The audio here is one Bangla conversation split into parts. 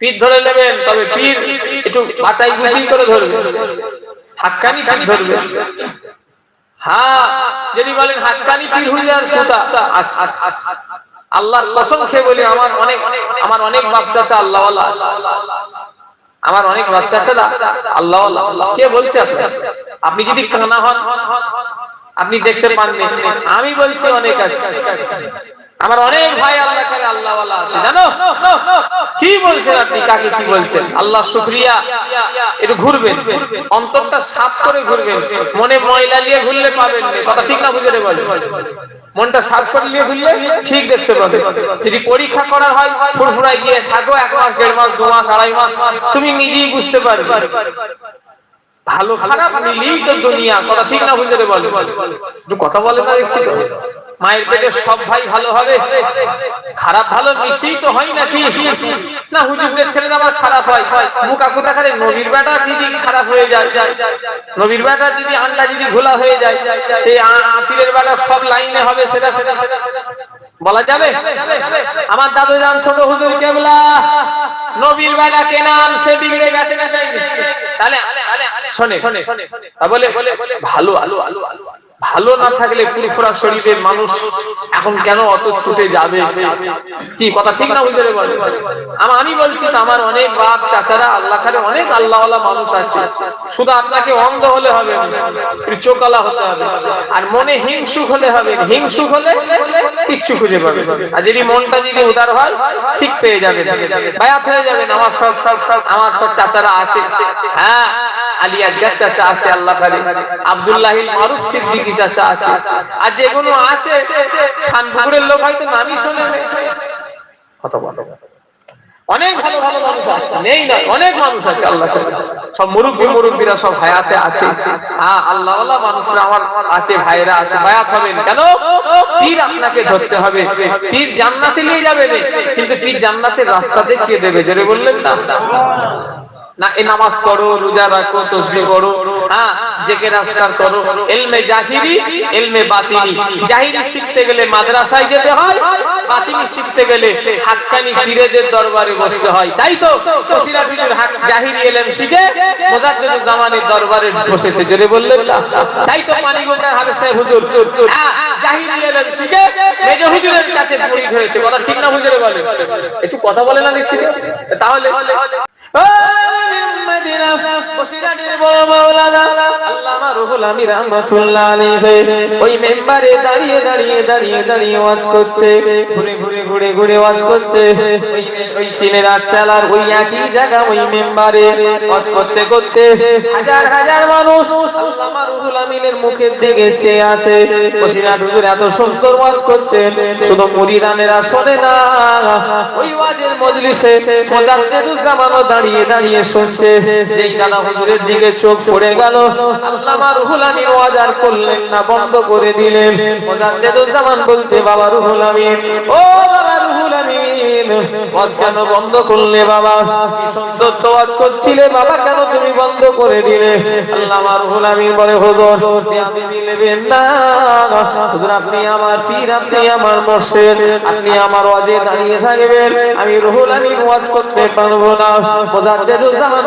পীর ধরে নেবেন, তবে পীর একটু বাঁচাই গুছিয়ে করে ধরবে। হাক্কানি পীর ধরবে। হ্যাঁ যদি বলেন হাক্কানি পীর হুজুর সুতা আচ্ছা আল্লাহর কসম খেয়ে বলি, আমার অনেক আমার অনেক বাচ্চা আছে। আল্লাহ আমার অনেক বাচ্চা আছে না আল্লাহ কে বলছে আপনি যদি কানা হন, আপনি দেখতে পাননি। আমি বলছি অনেক আছে। আমার অনেক ভাই আল্লাহ করে আল্লাহ আছে, জানো? কি বলছেন আপনি? কাকে কি বলছেন? আল্লাহ শুক্রিয়া। একটু ঘুরবেন। অন্তরটা সাফ করে ঘুরবেন। মনে ময়লা নিয়ে ঘুরলে পাবেন কথা ঠিক না বুঝে বল। মনটা সাফ করে নিয়ে ঘুরলে ঠিক দেখতে পাবে। যদি পরীক্ষা করার হয়, ফুরফুরায় গিয়ে থাকো, এক মাস, দেড় মাস, দু মাস, আড়াই মাস, তুমি নিজেই বুঝতে পারবে। ভালো খারাপ মিলিয়েই তো দুনিয়া কথা ঠিক না বুঝতে বল। একটু কথা বলে না দেখছি তো। মায়ের পেটে সব ভাই ভালো হবে? খারাপ ভালো মিশিয়ে তো হয় নাকি? না হুজুরদের ছেলেরা আমার খারাপ হয়। মুখা কোথা খারে? নবীর বেটা দিদি খারাপ হয়ে যায়। নবীর বেটা দিদি আন্ডা দিদি ঘোলা হয়ে যায়। এই আপিলের বেটা সব লাইনে হবে সেটা সেটা সেটা বলা যাবে? আমার দাদু যান ছোট হুজুর কেবলা। নবীর বেটা কে নাম সে বিগড়ে গেছে না তাহলে শোনে বলে ভালো আলো আলো আলো ভালো না থাকলে ফুরফুরা শরীরের মানুষ এখন কেন অত ছুটে যাবে? কি কথা ঠিক না বুঝতে বলে? আমি বলছি আমার অনেক বাপ চাচারা, আল্লাহ খারে অনেক আল্লাহওয়ালা মানুষ আছে। শুধু আপনাকে অন্ধ হলে হবে চোকালা হতে হবে। আর মনে হিংসুক হলে হবে হিংসুক হলে কিচ্ছু খুঁজে পাবে আর যদি মনটা যদি উদার হয়, ঠিক পেয়ে যাবে। বায়াত হয়ে যাবেন আমার সব সব সব আমার সব চাচারা আছে। হ্যাঁ আলী আজগার চাচা আছে, আল্লাহ আব্দুল্লাহ সিদ্দিকি চাচা আছে। আর যেগুলো আছে লোক হয়তো নামই কত কত আল্লাহ সব সব আছে। হ্যাঁ আল্লাহ আল্লাহ মানুষরা আমার আছে ভাইরা আছে, বায়াত হবেন কেন? পীর আপনাকে ধরতে হবে। পীর জান্নাতে নিয়ে যাবে কিন্তু পীর জান্নাতের রাস্তা দেখিয়ে দেবে, জোরে বললেন না? না, এ নামাজ পড়ো, রোজা রাখো, তসবি পড়ো। হ্যাঁ জেকে রাস্তার করো। এলমে জাহিরি, এলমে বাতিনি। জাহিরি শিখতে গেলে মাদ্রাসায় যেতে হয়, বাতিনি শিখতে গেলে হাক্কানি পীরেদের দরবারে বসতে হয়। তাই তো কসিরা পীরের জাহিরি এলম শিখে মুজাদ্দিদুল জামানের দরবারে বসেছে। জোরে বললেন না? তাই তো পানিগঙ্গার হাবেশ সাহেব হুজুর হ্যাঁ জাহিরি এলম শিখে মেজ হুজুরের কাছে মুরিদ হয়েছে। কথা ঠিক না হুজুরে বলে একটু কথা বলে না দেখছি তাহলে দাঁড়িয়ে দাঁড়িয়ে দাঁড়িয়ে দাঁড়িয়ে ওয়াজ করছে। ঘুরে ঘুরে ঘুরে ঘুরে ওয়াজ করছে। ওই চীনের চালার ওই একই জায়গা, ওই মেম্বারে ওয়াজ করতে করতে হাজার হাজার মানুষ আমিনের মুখের দিকে চেয়ে আছে। বসিরাট হুজুর এত সুন্দর ওয়াজ করছেন শুধু মুরিদানেরা শোনে না, ওই ওয়াজের মজলিসে মোজাদ্দেদুজ্জামানও দাঁড়িয়ে দাঁড়িয়ে শুনছে। যেই দাদা হুজুরের দিকে চোখ পড়ে গেল, আল্লামা রুহুল আমিন ওয়াজ আর করলেন না, বন্ধ করে দিলেন। মোজাদ্দেদুজ্জামান বলছে, বাবা রুহুল আমিন, ও কেন বন্ধ করলে বাবা? সুন্দর করছিলে বাবা? কেন তুমি বন্ধ করে দিলে? আল্লামা রুহুল আমিন বলে, হুজুর না। আপনি আমার পীর, আপনি আমার মুর্শিদ, আপনি আমার ওয়াজে দাঁড়িয়ে থাকবেন। আমি রুহুল আমিন ওয়াজ করতে পারব না।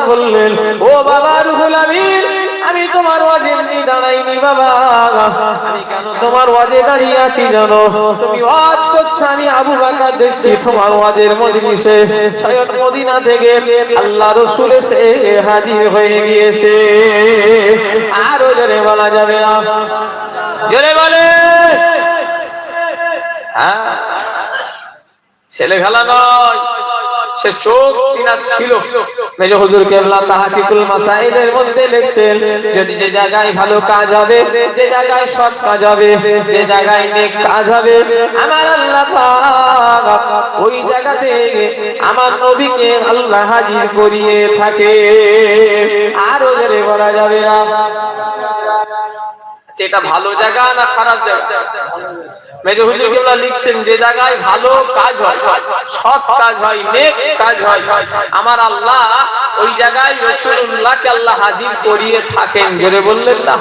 বললেন, ও বাবা রুহুল আমিন আমি তোমার ওয়াজে দাঁড়াইনি, বাবা। আমি কেন তোমার ওয়াজে দাঁড়িয়ে আছি জানো? তুমি ওয়াজ করছ, আমি আবু বাকার দেখছি তোমার ওয়াজের মজলিসে। স্বয়ং মদিনা থেকে আল্লাহ রসুল এসে হাজির হয়ে গিয়েছে। আরও জোরে বলা যাবে না। জোরে বলে। হ্যাঁ? ছেলে খেলা নয়। সে চোখ তিনার ছিল। মেজ হুজুর কেবলা তাহাকিকুল মাসাইলের মধ্যে লিখছেন, যদি যে জায়গায় ভালো কাজ হবে, যে জায়গায় সৎ কাজ হবে, যে জায়গায় নেক কাজ হবে, আমার আল্লাহ পাক ওই জায়গাতে আমার নবীকে আল্লাহ হাজির করিয়ে থাকে। আর ওদের বলা যাবে না? এটা ভালো জায়গা না খারাপ জায়গা? লিখছেন, যে জায়গায় ভালো কাজ হয়, সৎ কাজ হয় কাজ হয়, আমার আল্লাহ ওই জায়গায় রসুল্লাহকে আল্লাহ হাজির করিয়ে থাকেন। জোরে বললেন না?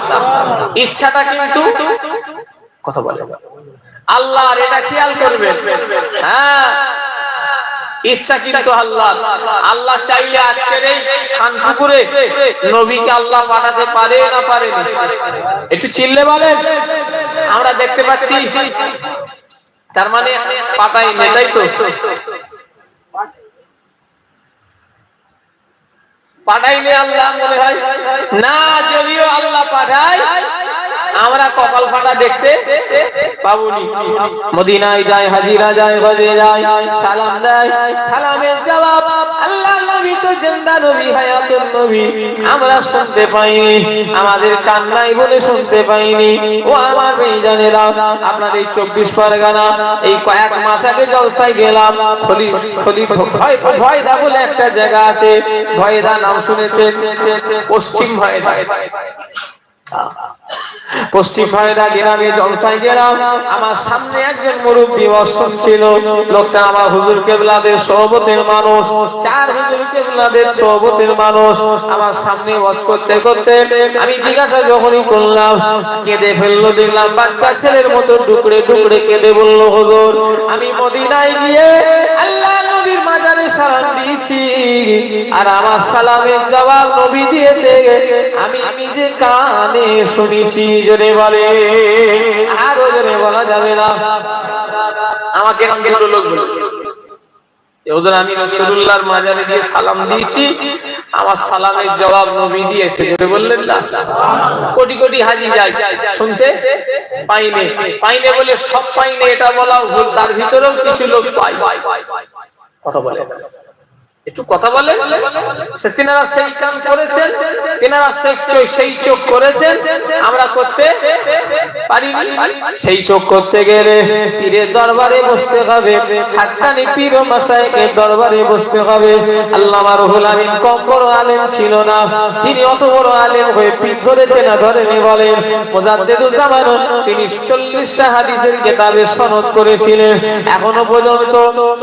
ইচ্ছাটা কিন্তু কথা বলে। আল্লাহ এটা খেয়াল করবেন। হ্যাঁ ইচ্ছা কিন্তু আল্লাহ। আল্লাহ চাইলে আজকের এই শানপুকুরে নবীকে আল্লাহ পাঠাতে পারে না পারে একটু চিল্লে বলেন। আমরা দেখতে পাচ্ছি, তার মানে পাঠাই নেই তাই তো? পাঠাইনি আল্লাহ মনে হয়? না, যদিও আল্লাহ পাঠায় আমরা কপাল ফাটা দেখতে পাবুনি। মদিনায় যায়, হাজিরা যায়, হজে যায়, সালাম দেয়, সালামের জবাব আল্লাহ নবী তো জিন্দা নবী, হায়াতুন নবী। আমরা শুনতে পাইনি, আমাদের কান্নাই বলে শুনতে পাইনি। ও আমার মেয়েজানেরা, আপনার এই চব্বিশ পরগনা, এই কয়েক মাস আগে জলসায় গেলাম খলি খলি ভয় ভয়দা বলে একটা জায়গা আছে ভয়দা নাম শুনেছেন? পশ্চিম ভয়দা পশ্চিম ফয়দা গ্রামে জলসায় গেলাম। আমার সামনে ছিল। আমার হুজুর কেবলাদের সহবতের মানুষ। চার হুজুর কেবলাদের সহবতের মানুষ। আমার সামনে ওয়াজ করতে করতে আমি জিজ্ঞাসা যখনই করলাম, কেঁদে ফেলল, দেখলাম বাচ্চা ছেলের মতো টুকরে টুকরে কেঁদে বলল, হুজুর, আমি মদিনায় গিয়ে সালাম দিয়েছি। আর আমার সালামের জবাব নবী দিয়েছে। আমি নিজে কানে শুনেছি, জোরে বলে। আরও জোরে বলা যাবে না। আমাকে লোক আমি মাজারে গিয়ে সালাম দিয়েছি। আমার সালামের জবাব নবী দিয়েছে বললেন না? কোটি কোটি হাজি যায়। শুনতে? পাইনে পাইনে বলে সব পাইনে এটা বলা তার ভিতরেও কিছু লোক পাই কথা বলে। একটু কথা বলে সে তিনারা সেই কাম করেছেন, তিনারা সেই চোখ- করেছেন। আমরা করতে পারিনি। সেই চোখ করতে গেলে পীরের দরবারে বসতে হবে। হাক্কানি পীর ও মাসায়েকের দরবারে বসতে হবে। আল্লামা রুহুল আমিন কম বড় আলেম ছিল না। তিনি অত বড় আলেম হয়ে পীর ধরেছে না, ধরেনি বলেন। মুজাদ্দিদুল জামান তিনি 40টা হাদিসের কেতাবে সনদ করেছিলেন। এখনও পর্যন্ত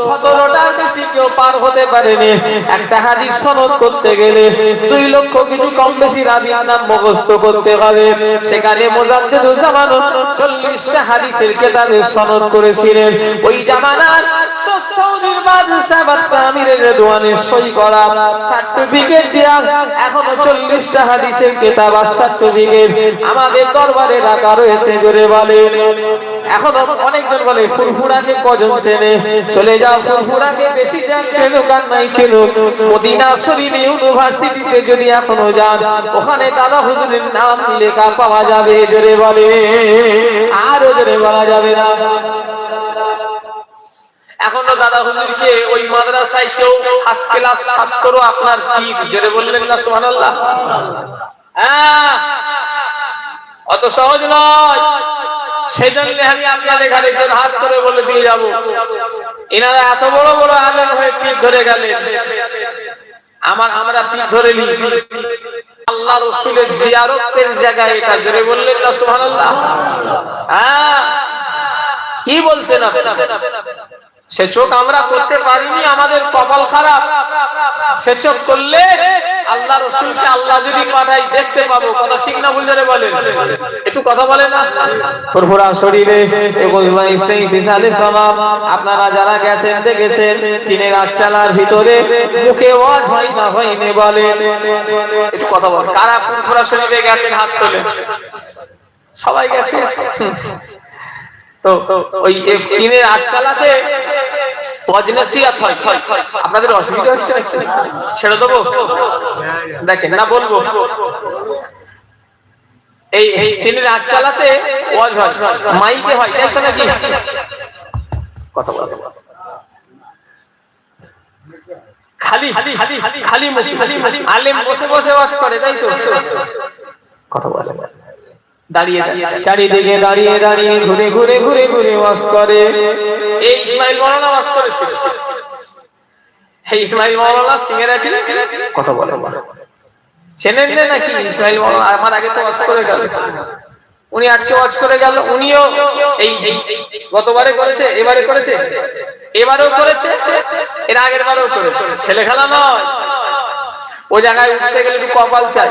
17টার বেশি কেউ পার হতে পারেনি। একটা হাদিস সনদ করতে গেলে দুই লক্ষ কিছু কম বেশি রাবির নাম মুখস্থ করতে হবে। সেখানে মুজাদ্দিদুল জামান 40টা হাদিসের কিতাবে সনদ করেছিলেন। ওই জামানার সৌদির বাদশাহ বাদশাহ আমিরের রেদওয়ানের সই করা সার্টিফিকেট দেয়া। এখনও 40টা হাদিসের কিতাব আর সার্টিফিকেট আমাদের দরবারে রাখা রয়েছে, জোরে বলেন। এখনও অনেকজন বলে, ফুরফুরাকে কজন চেনে? চলে যাও ফুরফুরাকে, বেশি জ্ঞান ছিল গান নাই ছিল? মদিনা শরীফ ইউনিভার্সিটিতে যদি এখনও যান, ওখানে দাদা হুজুরের নাম লেখা পাওয়া যাবে? জোরে বলে। আরও জোরে বলা যাবে না। এখনও দাদা হুজুরকে ওই মাদ্রাসায় কেউ ফার্স্ট ক্লাস ছাত্র আপনার পীর জোরে বললেন না, সুবহানাল্লাহ। হ্যাঁ। অত সহজ নয়। সেজন্য আমি আপনাদের একজন হাত করে বলে দিয়ে যাব। এনারা এত বড় বড় আলেম হয়ে পিঠ ধরে গেলেন। আমার আমরা পিঠ ধরে নি আল্লাহ রসুলের জিয়ারতের জায়গায় এটা জোরে বললেন না হ্যাঁ। কি বলছেন আপনি? সে চোখ আমরা করতে পারিনি, আমাদের কপাল খারাপ। সে চোখ করলে আল্লাহ রসুলকে আল্লাহ যদি পাঠাই, দেখতে পাবো। কথা ঠিক না বুঝলে বলেন? একটু কথা বলে না? ফুরফুরা শরীরে আপনারা যারা গেছেন, দেখেছেন, টিনের আটচালার ভিতরে মুখে ওয়াজ হয় না হয়নি বলে। একটু কথা বল কারা ফুরফুরা শরীরে গেছেন, হাত তোলে সবাই গেছে? তো ওই টিনের আটচালাতে আপনাদের অসুবিধা হচ্ছে? ছেড়ে দেবো? দেখেন, না বলব। এই হয়। মাইকে হয় নাকি? কথা করে, তাই তো? কথা দাঁড়িয়ে দাঁড়িয়ে, চারিদিকে দাঁড়িয়ে দাঁড়িয়ে, ঘুরে ঘুরে ঘুরে ঘুরে ওয়াজ করে। এই ইসমাইল মাওলানা ওয়াজ করেছিল এই ইসমাইল মাওলানা সিঙ্গারাটি কথা বলে। চেনেন না নাকি? ইসমাইল মাওলানা আমার আগে তো ওয়াজ করে গেল। উনি আজকে ওয়াজ করে গেল, উনিও এই- গতবারে করেছে, এবারে করেছে, এবারেও করেছে, এর আগের বারেও করেছে। ছেলে খেলা নয়। ও জায়গায় উঠতে গেলে একটু কপাল চাই।